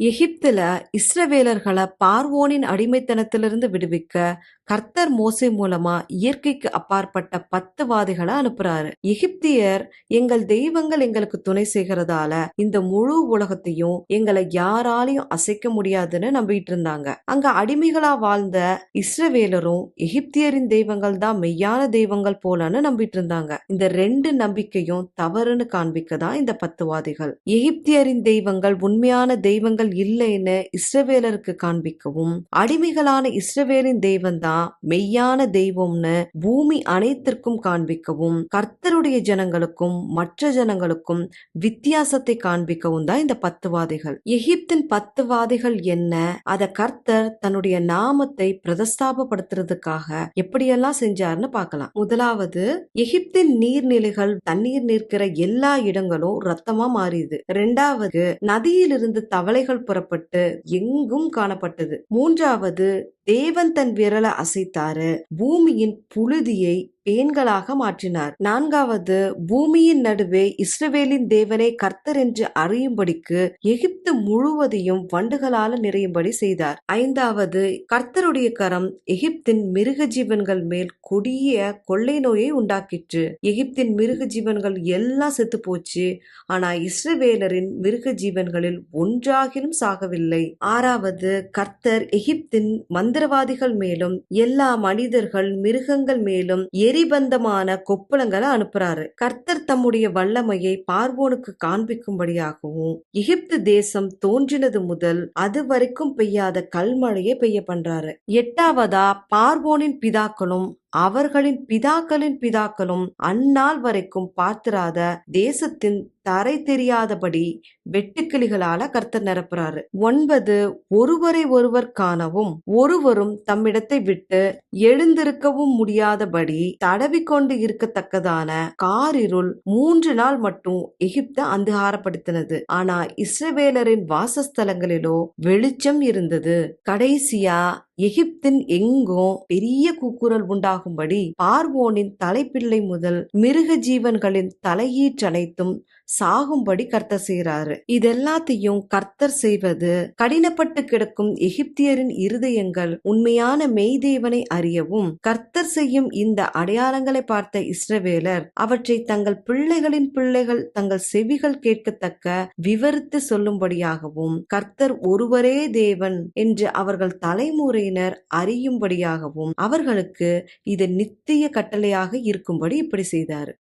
எகிப்துல இஸ்ரவேலர்களை பார்வோனின் அடிமைத்தனத்திலிருந்து விடுவிக்க கர்த்தர் மோசே மூலமா இயற்கைக்கு அப்பாற்பட்ட பத்து வாதிகளை அனுப்புறாரு. எகிப்தியர் எங்கள் தெய்வங்கள் எங்களுக்கு துணை செய்கிறதால இந்த முழு உலகத்தையும் எங்களை யாராலையும் அசைக்க முடியாதுன்னு நம்பிட்டு இருந்தாங்க. அங்க அடிமைகளா வாழ்ந்த இஸ்ரவேலரும் எகிப்தியரின் தெய்வங்கள் தான் மெய்யான தெய்வங்கள் போலன்னு நம்பிட்டு இருந்தாங்க. இந்த ரெண்டு நம்பிக்கையும் தவறுன்னு காண்பிக்க தான் இந்த பத்து வாதிகள். எகிப்தியரின் தெய்வங்கள் உண்மையான தெய்வங்கள் இல்லைன்னு இஸ்ரவேலருக்கு காண்பிக்கவும் அடிமைகளான இஸ்ரவேலின் தெய்வம்தான் மெய்யான தெய்வம்னு பூமி அனைத்திற்கும் காண்பிக்கவும் கர்த்தருடைய ஜனங்களுக்கும் மற்ற ஜனங்களுக்கும் வித்தியாசத்தை காண்பிக்கவும் தான் இந்த பத்துவாதிகள் எகிப்தின் பத்துவாதிகள் என்ன? அத கர்த்தர் தன்னுடைய நாமத்தை பிரதஸ்தாபப்படுத்துறதுக்காக எப்படியெல்லாம் செஞ்சாருன்னு பார்க்கலாம். முதலாவது எகிப்தின் நீர்நிலைகள் தண்ணீர் நிற்கிற எல்லா இடங்களும் ரத்தமா மாறியது. ரெண்டாவது நதியிலிருந்து தவளைகள் புறப்பட்டு எங்கும் காணப்பட்டது. மூன்றாவது தேவன் தன் விரலை அசைத்தாரு. பூமியின் புழுதியை பேன்களாக மாற்றினார். நான்காவது பூமியின் நடுவே இஸ்ரவேலின் தேவனை கர்த்தர் என்று அறியும்படிக்கு எகிப்து முழுவதையும் வண்டுகளால நிறையும்படி செய்தார். ஐந்தாவது கர்த்தருடைய கரம் எகிப்தின் மிருக ஜீவன்கள் மேல் கொடிய கொள்ளை நோயை உண்டாக்கிற்று. எகிப்தின் மிருக ஜீவன்கள் எல்லாம் செத்து போச்சு ஆனா இஸ்ரவேலரின் மிருக ஜீவன்களில் ஒன்றாகிலும் சாகவில்லை. ஆறாவது கர்த்தர் எகிப்தின் மந்திரவாதிகள் மேலும் எல்லா மனிதர்கள் மிருகங்கள் மேலும் எரிபந்தமான கொப்பளங்களை அனுப்புறாரு. கர்த்தர் தம்முடைய வல்லமையை பார்வோனுக்கு காண்பிக்கும்படியாகவும் எகிப்து தேசம் தோன்றினது முதல் அது வரைக்கும் பெய்யாத கல்மழையை பெய்ய பண்றாரு. எட்டாவதா பார்வோனின் பிதாக்களும் அவர்களின் பிதாக்களின் பிதாக்களும் அந்நாள் வரைக்கும் பார்த்திராத தேசத்தின் தரை தெரியாதபடி வெட்டுக்கிளிகளால கர்த்தர் நிரப்புறாரு. ஒன்பது ஒருவரை ஒருவர் காணவும் ஒருவரும் தம்மிடத்தை விட்டு எழுந்திருக்கவும் முடியாதபடி தடவிக்கொண்டு இருக்கத்தக்கதான காரிருள் மூன்று நாள் மட்டும் எகிப்த அந்தகாரப்படுத்தினது. ஆனா இஸ்ரவேலரின் வாசஸ்தலங்களிலோ வெளிச்சம் இருந்தது. கடைசியா எகிப்தின் எங்கும் பெரிய கூக்குரல் உண்டாகும்படி பார்வோனின் தலைப்பிள்ளை முதல் மிருக ஜீவன்களின் தலையீற்றனைத்தும் சாகும்படி கர்த்தர் செய்கிறாரு இதெல்லாத்தையும் கர்த்தர் செய்வது கடினப்பட்டு கிடக்கும் எகிப்தியரின் இருதயங்கள் உண்மையான மெய்தேவனை அறியவும் கர்த்தர் செய்யும் இந்த அடையாளங்களை பார்த்த இஸ்ரவேலர் அவற்றை தங்கள் பிள்ளைகளின் பிள்ளைகள் தங்கள் செவிகள் கேட்கத்தக்க விவரித்து சொல்லும்படியாகவும் கர்த்தர் ஒருவரே தேவன் என்று அவர்கள் தலைமுறையினர் அறியும்படியாகவும் அவர்களுக்கு இது நித்திய கட்டளையாக இருக்கும்படி இப்படி செய்தார்.